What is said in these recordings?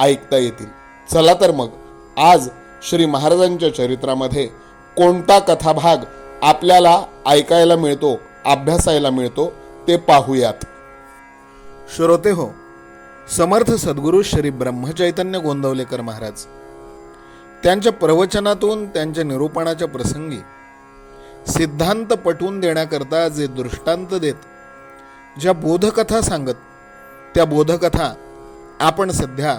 ऐकता येतील. चला तर मग आज श्री महाराजांच्या चरित्रामध्ये कोणता कथाभाग आपल्याला ऐकायला मिळतो अभ्यासायला मिळतो ते पाहूयात. श्रोते हो समर्थ सद्गुरू श्री ब्रह्मचैतन्य गोंदवलेकर महाराज त्यांच्या प्रवचनातून त्यांच्या निरूपणाच्या प्रसंगी सिद्धांत पटवून देण्याकरता जे दृष्टांत देत ज्या बोधकथा सांगत त्या बोधकथा आपण सध्या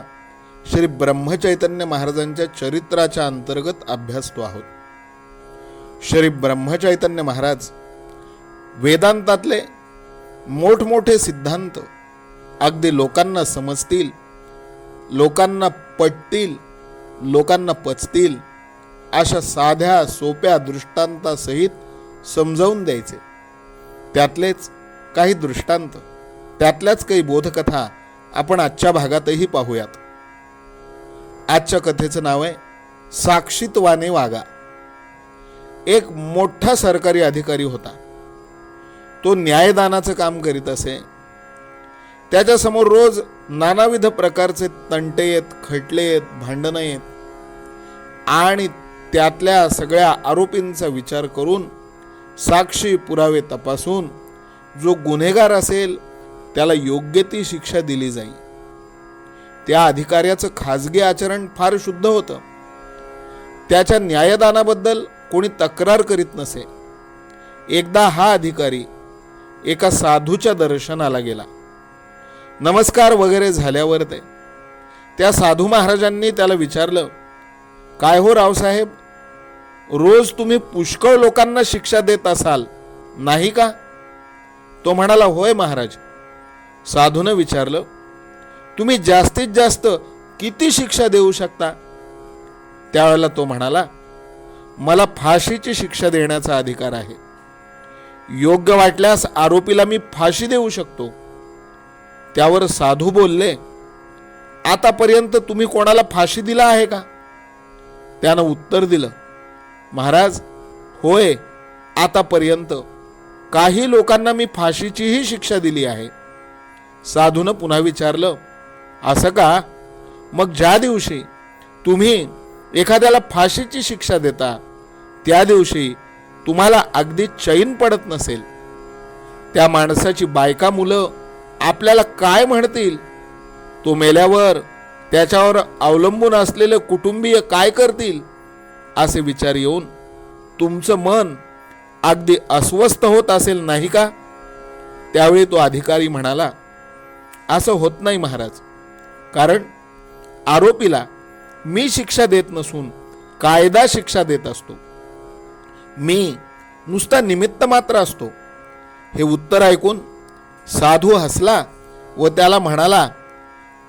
श्री ब्रह्मचैतन्य महाराजांच्या चरित्राच्या अंतर्गत अभ्यासतो आहोत. श्री ब्रह्मचैतन्य महाराज वेदांतातले मोठमोठे सिद्धांत अगदी लोकांना समजतील लोकांना पटतील लोकांना पचतील अशा साध्या सोप्या दृष्टांतासहित समजावून द्यायचे. त्यातलेच काही दृष्टांत त्यातल्याच काही बोधकथा आपण आजच्या भागातही पाहूयात. आजच्या कथेचं नाव आहे साक्षीत्वाने वागा. एक मोठा सरकारी अधिकारी होता. तो न्यायदानाचं काम करीत असे. त्याच्यासमोर रोज नानाविध प्रकारचे तंटे येत खटले येत भांडणं येत. आणि त्यातल्या सगळ्या आरोपींचा विचार करून साक्षी पुरावे तपासून जो गुन्हेगार असेल त्याला योग्य ती शिक्षा दिली जाईल त्या अधिकाऱ्याचं खाजगी आचरण फार शुद्ध होतं. त्याच्या न्यायदानाबद्दल कोणी तक्रार करीत नसे. एकदा हा अधिकारी एका साधूच्या दर्शनाला गेला. नमस्कार वगैरे झाल्यावर ते. त्या साधू महाराजांनी त्याला विचारलं काय हो रावसाहेब? रोज तुम्ही पुष्कळ लोकांना शिक्षा देत असाल नाही का? तो म्हणाला होय महाराज. साधूनं विचारलं तुम्ही जास्तीत जास्त किती शिक्षा देऊ शकता? त्यावेळेला तो म्हणाला मला फाशीची शिक्षा देण्याचा अधिकार आहे. योग्य वाटल्यास आरोपीला मी फाशी देऊ शकतो. त्यावर साधू बोलले आतापर्यंत तुम्ही कोणाला फाशी दिला आहे का? त्यानं उत्तर दिलं महाराज होय आतापर्यंत काही लोकांना मी फाशीचीही शिक्षा दिली आहे. साधूनं पुन्हा विचारलं असं का? मग ज्या दिवशी तुम्ही एखाद्याला फाशीची शिक्षा देता त्या दिवशी तुम्हाला अगदी चैन पडत नसेल. त्या माणसाची बायका मुलं आपल्याला काय म्हणतील? तो मेल्यावर त्याच्यावर अवलंबून असलेले कुटुंबीय काय करतील? असे विचार येऊन तुमचं मन अगदी अस्वस्थ होत असेल नाही का? त्यावेळी तो अधिकारी म्हणाला असं होत नाही महाराज. कारण आरोपीला मी शिक्षा देत नसून कायदा शिक्षा देत असतो. मी नुसता निमित्त मात्र असतो. हे उत्तर ऐकून साधू हसला व त्याला म्हणाला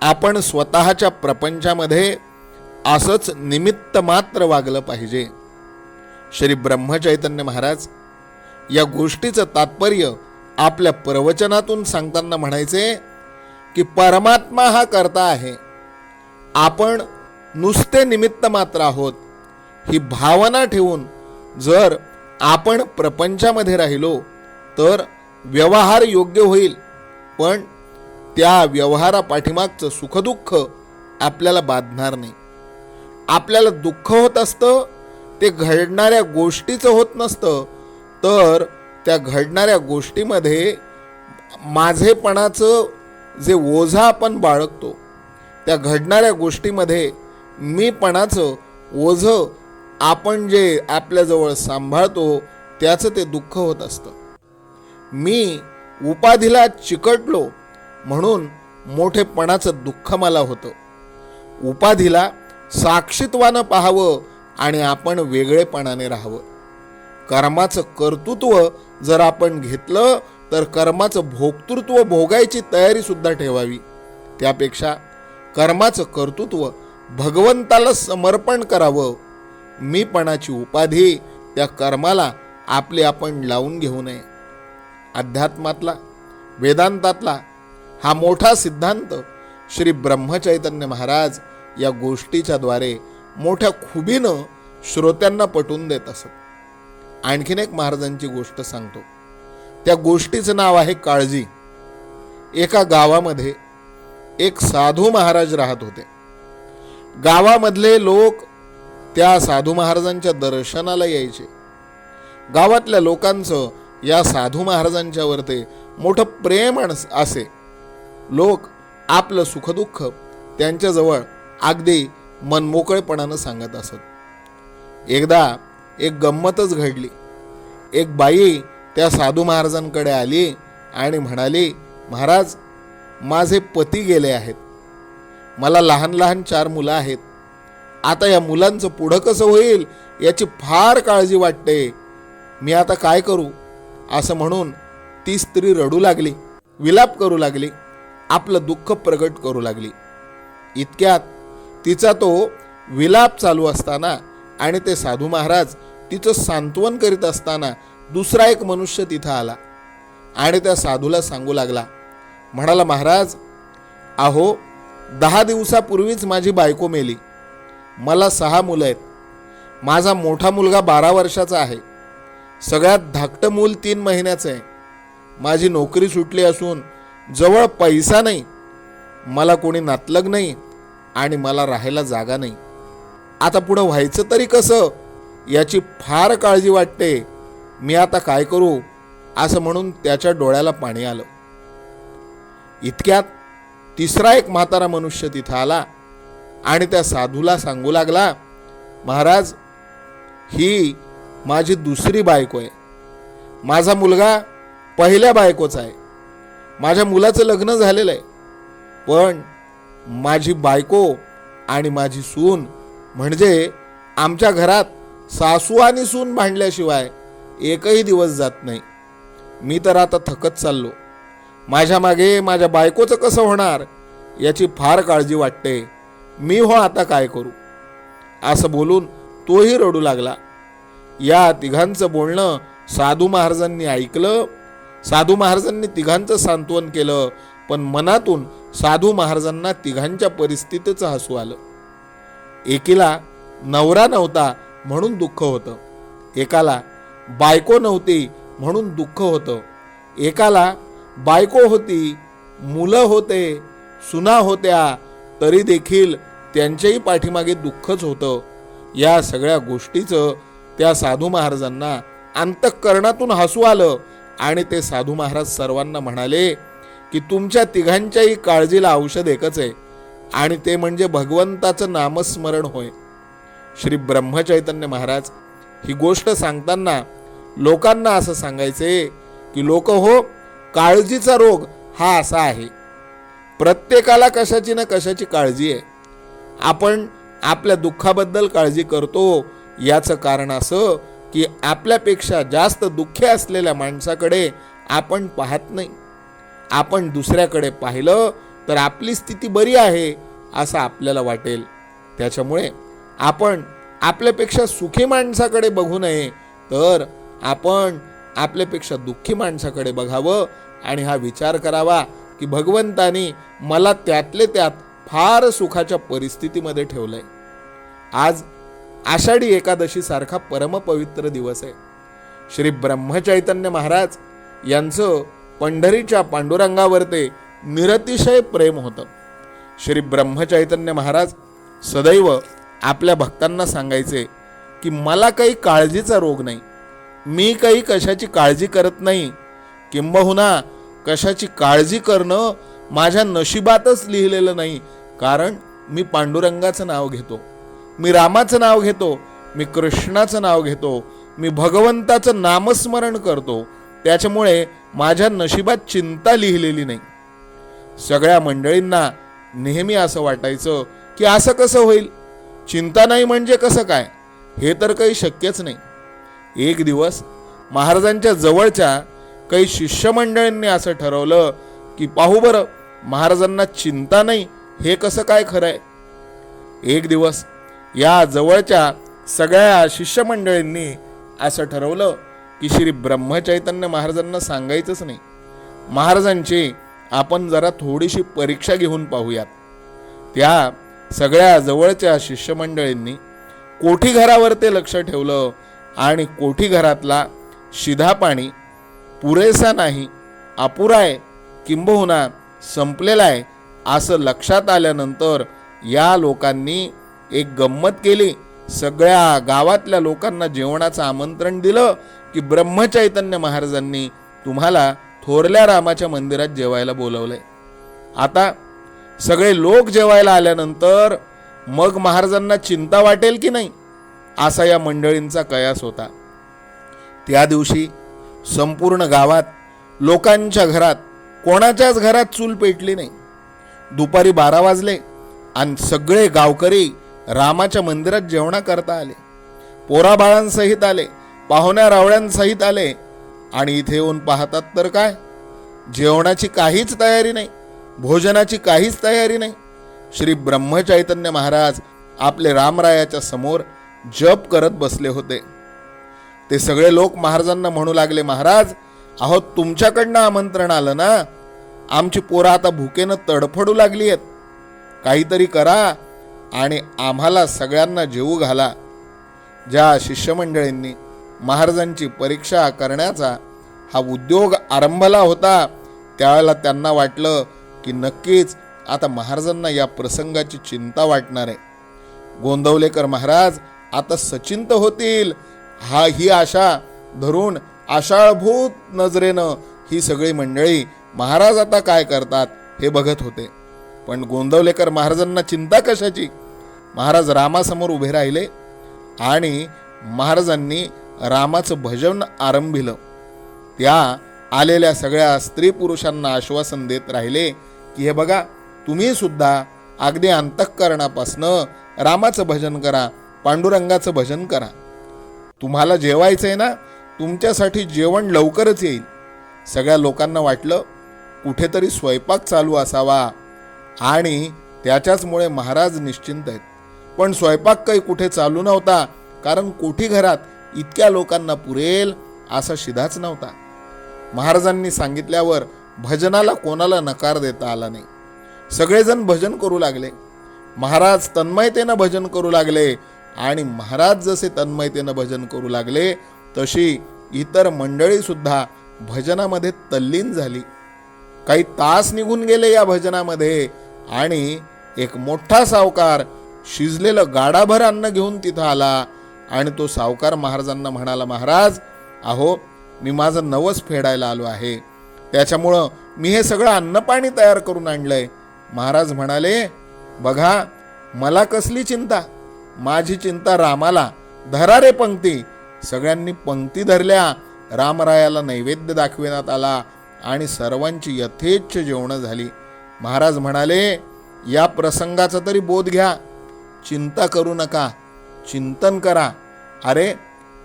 आपण स्वतःच्या प्रपंचामध्ये असंच निमित्त मात्र वागलं पाहिजे. श्री ब्रह्मचैतन्य महाराज या गोष्टीचं तात्पर्य आपल्या प्रवचनातून सांगताना म्हणायचे की परमात्मा हा करता आहे. आपण नुसते निमित्त मात्र आहोत. ही भावना ठेवून जर आपण प्रपंचामध्ये राहिलो तर व्यवहार योग्य होईल. पण त्या व्यवहारापाठीमागचं सुखदुःख आपल्याला बाधणार नाही. आपल्याला दुःख होत असतं ते घडणाऱ्या गोष्टीचं होत नसतं तर त्या घडणाऱ्या गोष्टीमध्ये माझेपणाचं जे ओझा आपण बाळगतो त्या घडणाऱ्या गोष्टीमध्ये मीपणाचं ओझं आपण जे आपल्याजवळ सांभाळतो त्याचं ते दुःख होत असतं. मी उपाधीला चिकटलो म्हणून मोठेपणाचं दुःख मला होतं. उपाधीला साक्षीत्वानं पाहावं आणि आपण वेगळेपणाने राहावं. कर्माचं कर्तृत्व जर आपण घेतलं तर कर्माचं भोक्तृत्व भोगायची तयारी सुद्धा ठेवावी. त्यापेक्षा कर्माचं कर्तृत्व भगवंताला समर्पण करावं. मीपणाची उपाधी त्या कर्माला आपले आपण लावून घेऊ नये. अध्यात्मातला वेदांतातला हा मोठा सिद्धांत श्री ब्रह्मचैतन्य महाराज या गोष्टीच्या द्वारे मोठ्या खुबीनं श्रोत्यांना पटवून देत असत. आणखीन एक महाराजांची गोष्ट सांगतो. त्या गोष्टीचं नाव आहे काळजी. एका गावामध्ये एक साधू महाराज राहत होते. गावामधले लोक त्या साधू महाराजांच्या दर्शनाला यायचे. गावातल्या लोकांचं या साधू महाराजांच्यावरती मोठं प्रेम असे. लोक आपलं सुखदुःख त्यांच्याजवळ अगदी मनमोकळेपणानं सांगत असत. एकदा एक गंमतच घडली. एक बाई त्या साधू महाराजांकडे आली आणि म्हणाली महाराज माझे पती गेले आहेत. मला लहान लहान चार मुलं आहेत. आता या मुलांचं पुढं कसं होईल याची फार काळजी वाटते. मी आता काय करू? असं म्हणून ती स्त्री रडू लागली विलाप करू लागली आपलं दुःख प्रगट करू लागली. इतक्यात तिचा तो विलाप चालू असताना आणि ते साधू महाराज तिचं सांत्वन करीत असताना दुसरा एक मनुष्य तिथं आला आणि त्या साधूला सांगू लागला म्हणाला महाराज अहो दहा दिवसापूर्वीच माझी बायको मेली. मला सहा मुलं आहेत. माझा मोठा मुलगा बारा वर्षाचा आहे. सगळ्यात धाकटं मूल तीन महिन्याचं आहे. माझी नोकरी सुटली असून जवळ पैसा नाही. मला कोणी नातलग नाही आणि मला राहायला जागा नाही. आता पुढं व्हायचं तरी कसं? याची फार काळजी वाटते. मी आता काय करू असं म्हणून त्याच्या डोळ्याला पाणी आलं. इतक्यात तिसरा एक म्हातारा मनुष्य तिथं आला आणि त्या साधूला सांगू लागला महाराज ही माझी दुसरी बायको आहे. माझा मुलगा पहिल्या बायकोचा आहे. माझ्या मुलाचं लग्न झालेलं आहे. पण माझी बायको आणि माझी सून म्हणजे आमच्या घरात सासू आणि सून भांडल्याशिवाय एकही दिवस जात नाही. मी तर आता थकत चाललो. माझ्या मागे माझ्या बायकोचं कसं होणार याची फार काळजी वाटते. मी हो आता काय करू? असं बोलून तोही रडू लागला. या तिघांचं बोलणं साधू महाराजांनी ऐकलं. साधू महाराजांनी तिघांचं सांत्वन केलं पण मनातून साधू महाराजांना तिघांच्या परिस्थितीचं हसू आलं. एकीला नवरा नव्हता म्हणून दुःख होतं. एकाला बायको नव्हती म्हणून दुःख होतं. एकाला बायको होती मुलं होते सुना होत्या तरी देखील त्यांच्याही पाठीमागे दुःखच होतं. या सगळ्या गोष्टीचं त्या साधू महाराजांना अंतःकरणातून हसू आलं आणि ते साधू महाराज सर्वांना म्हणाले की तुमच्या तिघांच्याही काळजीला औषध एकच आहे आणि ते म्हणजे भगवंताचं नामस्मरण होय. श्री ब्रह्मचैतन्य महाराज ही गोष्ट सांगताना लोकांना असं सांगायचे की लोक हो काळजीचा रोग हा असा आहे. प्रत्येकाला कशाची ना कशाची काळजी आहे. आपण आपल्या दुःखाबद्दल काळजी करतो याचं कारण असं की आपल्यापेक्षा जास्त दुःखी असलेल्या माणसाकडे आपण पाहत नाही. आपण दुसऱ्याकडे पाहिलं तर आपली स्थिती बरी आहे असं आपल्याला वाटेल. त्याच्यामुळे आपण आपल्यापेक्षा सुखी माणसाकडे बघू नये तर आपण आपल्यापेक्षा दुःखी माणसाकडे बघावं आणि हा विचार करावा की भगवंतानी मला त्यातले त्यात फार सुखाच्या परिस्थितीमध्ये ठेवलंय. आज आषाढी एकादशीसारखा परमपवित्र दिवस आहे. श्री ब्रह्मचैतन्य महाराज यांचं पंढरीच्या पांडुरंगावर ते निरतिशय प्रेम होतं. श्री ब्रह्मचैतन्य महाराज सदैव आपल्या भक्तांना सांगायचे की मला काही काळजीचा रोग नाही. मी काही कशाची काळजी करत नाही. किंबहुना कशाची काळजी करणं माझ्या नशिबातच लिहिलेलं नाही कारण मी पांडुरंगाचं नाव घेतो. मी रामाचं नाव घेतो मी कृष्णाचं नाव घेतो मी भगवंताचं नामस्मरण करतो त्याच्यामुळे माझ्या नशिबात चिंता लिहिलेली नाही. सगळ्या मंडळींना नेहमी असं वाटायचं की असं कसं होईल? चिंता नाही म्हणजे कसं काय? हे तर काही शक्यच नाही. एक दिवस महाराजांच्या जवळच्या काही शिष्यमंडळींनी असं ठरवलं की पाहू बरं महाराजांना चिंता नाही हे कसं काय खरं आहे? एक दिवस या जवळच्या सगळ्या शिष्यमंडळींनी असं ठरवलं की श्री ब्रह्मचैतन्य महाराजांना सांगायचंच नाही. महाराजांची आपण जरा थोडीशी परीक्षा घेऊन पाहूयात. त्या सगळ्या जवळच्या शिष्यमंडळींनी कोठी घरावर ते लक्ष ठेवलं आणि कोठी घरातला शिधा पाणी पुरेसा नाही अपुरा आहे किंबहुना संपलेला आहे असं लक्षात आल्यानंतर या लोकांनी एक गंमत केली. सगळ्या गावातल्या लोकांना जेवणाचं आमंत्रण दिलं की ब्रह्मचैतन्य महाराजांनी तुम्हाला थोरल्या रामाच्या मंदिरात जेवायला बोलवलंय. आता सगळे लोक जेवायला आल्यानंतर मग महाराजांना चिंता वाटेल की नाही? असा या मंडळींचा कयास होता. त्या दिवशी संपूर्ण गावात लोकांच्या घरात कोणाच्याच घरात चूल पेटली नाही. दुपारी बारा वाजले आणि सगळे गावकरी रामाच्या मंदिरात जेवणा करता आले. पोराबाळांसहित आले पाहुण्या रावळ्यांसहित आले आणि इथे येऊन पाहतात तर काय? जेवणाची काहीच तयारी नाही भोजनाची काहीच तयारी नाही. श्री ब्रह्मचैतन्य महाराज आपले रामरायाच्या समोर जप करत बसले होते. ते सगळे लोक महाराजांना म्हणू लागले महाराज अहो तुमच्याकडनं आमंत्रण आलं ना? आमची पोरं आता भुकेनं तडफडू लागली आहेत काहीतरी करा आणि आम्हाला सगळ्यांना जेवू घाला. ज्या शिष्यमंडळींनी महाराजांची परीक्षा करण्याचा हा उद्योग आरंभला होता त्यावेळेला त्यांना वाटलं की नक्कीच आता महाराजांना या प्रसंगाची चिंता वाटणार. आहे गोंदवलेकर महाराज आता सचिंत होतील. हा ही आशा धरून आशाळभूत नजरेनं ही सगळी मंडळी महाराज आता काय करतात हे बघत होते. पण गोंदवलेकर महाराजांना चिंता कशाची? महाराज रामासमोर उभे राहिले आणि महाराजांनी रामाचं भजन आरंभिलं. त्या आलेल्या सगळ्या स्त्री पुरुषांना आश्वासन देत राहिले की हे बघा तुम्ही सुद्धा अगदी अंतःकरणापासनं रामाचं भजन करा पांडुरंगाचं भजन करा. तुम्हाला जेवायचं आहे ना तुमच्यासाठी जेवण लवकरच येईल. सगळ्या लोकांना वाटलं कुठेतरी स्वयंपाक चालू असावा. आणि त्याच्याचमुळे महाराज निश्चिंत आहेत. पण स्वयंपाक काही कुठे चालू नव्हता कारण कोठी घरात इतक्या लोकांना पुरेल असा शिधाच नव्हता. महाराजांनी सांगितल्यावर भजनाला कोणाला नकार देता आला नाही. सगळेजण भजन करू लागले. महाराज तन्मयतेनं भजन करू लागले. आणि महाराज जसे तन्मयतेनं भजन करू लागले तशी इतर मंडळीसुद्धा भजनामध्ये तल्लीन झाली. काही तास निघून गेले या भजनामध्ये आणि एक मोठा सावकार शिजलेलं गाडाभर अन्न घेऊन तिथं आला आणि तो सावकार महाराजांना म्हणाला महाराज अहो मी माझं नवस फेडायला आलो आहे. त्याच्यामुळं मी हे सगळं अन्नपाणी तयार करून आणलंय. महाराज म्हणाले बघा मला कसली चिंता. माझी चिंता रामाला धरा रे पंक्ती. सगळ्यांनी पंक्ती धरल्या रामरायाला नैवेद्य दाखविण्यात आला आणि सर्वांची यथेच्छ जेवणं झाली. महाराज म्हणाले या प्रसंगाचा तरी बोध घ्या. चिंता करू नका. चिंतन करा. अरे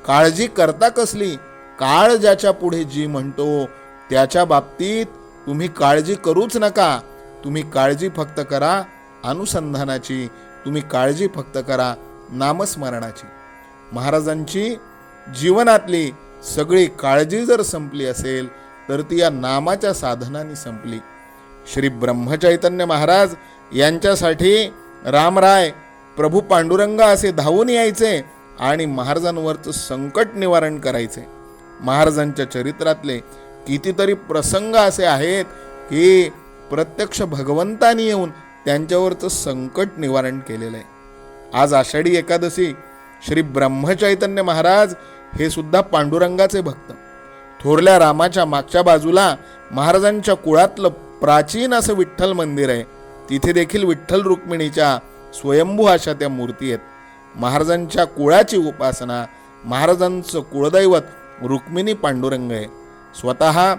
काळजी करता कसली? काळ ज्याच्या पुढे जी म्हणतो त्याच्या बाबतीत तुम्ही काळजी करूच नका. तुम्ही काळजी फक्त करा अनुसंधानाची. तुम्ही काळजी फक्त करा नामस्मरणाची. महाराजांची जीवनातली सगळी काळजी जर संपली असेल तर ती या नामाच्या साधनाने संपली. श्री ब्रह्मचैतन्य महाराज यांच्यासाठी रामराय प्रभू पांडुरंग असे धावून यायचे आणि महाराजांवरचं संकट निवारण करायचे. महाराजांच्या चरित्रातले कितीतरी प्रसंग असे आहेत की प्रत्यक्ष भगवंतानी येऊन त्यांच्यावरचं संकट निवारण केलेलं आहे. आज आषाढी एकादशी श्री ब्रह्मचैतन्य महाराज हे सुद्धा पांडुरंगाचे भक्त. थोरल्या रामाच्या मागच्या बाजूला महाराजांच्या कुळातलं प्राचीन असं विठ्ठल मंदिर आहे. तिथे देखील विठ्ठल रुक्मिणीच्या स्वयंभू अशा त्या मूर्ती आहेत. महाराजांच्या कुळाची उपासना महाराजांचं कुळदैवत रुक्मिणी पांडुरंग आहे. स्वतः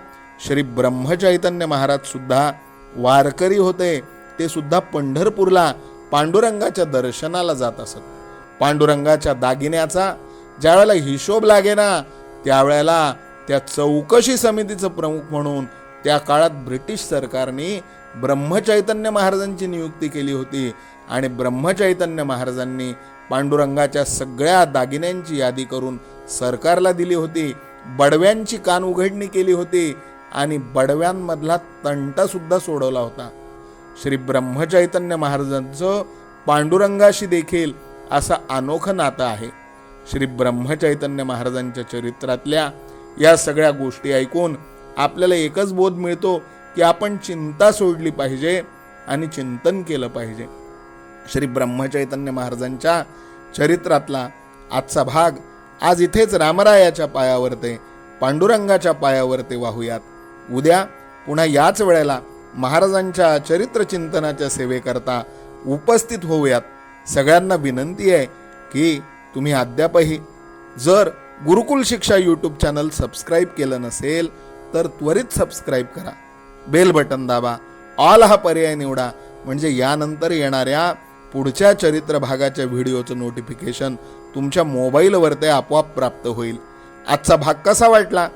श्री ब्रह्मचैतन्य महाराजसुद्धा वारकरी होते. ते सुद्धा पंढरपूरला पांडुरंगाच्या दर्शनाला जात असत. पांडुरंगाच्या दागिन्याचा ज्यावेळेला हिशोब लागेना त्यावेळेला त्या चौकशी समितीचं प्रमुख म्हणून त्या काळात ब्रिटिश सरकारने ब्रह्मचैतन्य महाराजांची नियुक्ती केली होती आणि ब्रह्मचैतन्य महाराजांनी पांडुरंगाच्या सगळ्या दागिन्यांची यादी करून सरकारला दिली होती बडव्यांची कान उघडणी केली होती आणि बडव्यांमधला तंटासुद्धा सोडवला होता. श्री ब्रह्मचैतन्य महाराजांचं पांडुरंगाशी देखील असं अनोखं नातं आहे. श्री ब्रह्मचैतन्य महाराजांच्या चरित्रातल्या या सगळ्या गोष्टी ऐकून आपल्याला एकच बोध मिळतो की आपण चिंता सोडली पाहिजे आणि चिंतन केलं पाहिजे. श्री ब्रह्मचैतन्य महाराजांच्या चरित्रातला आजचा भाग आज इथेच रामरायाच्या पायावर ते पांडुरंगाच्या पायावर ते वाहूयात. उद्या पुन्हा याच वेळेला महाराजांच्या चरित्र चिंतनाच्या सेवेकरता उपस्थित होऊयात. सगळ्यांना विनंती आहे की तुम्ही अद्यापही जर गुरुकुल शिक्षा यूट्यूब चॅनल सबस्क्राईब केलं नसेल तर त्वरित सबस्क्राईब करा. बेल बटन दाबा. ऑल हा पर्याय निवडा. म्हणजे यानंतर येणाऱ्या पुढच्या चरित्र भागाच्या व्हिडिओचं नोटिफिकेशन तुमच्या मोबाईलवर ते आपोआप प्राप्त होईल. आजचा भाग कसा वाटला?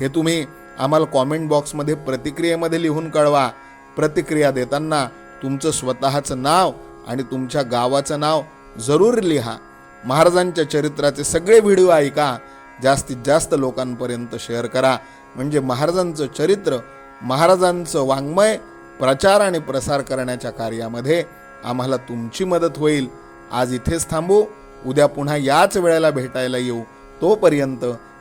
हे तुम्ही आम्हाला कॉमेंट बॉक्समध्ये प्रतिक्रियेमध्ये लिहून कळवा. प्रतिक्रिया देताना तुमचं स्वतःचं नाव आणि तुमच्या गावाचं नाव जरूर लिहा. महाराजांच्या चरित्राचे सगळे व्हिडिओ ऐका. जास्तीत जास्त लोकांपर्यंत शेअर करा. म्हणजे महाराजांचं चरित्र महाराजांचं वाङ्मय प्रचार आणि प्रसार करण्याच्या कार्यामध्ये आम्हाला तुमची मदत होईल. आज इथेच थांबू. उद्या पुन्हा याच वेळेला भेटायला येऊ. तोपर्यंत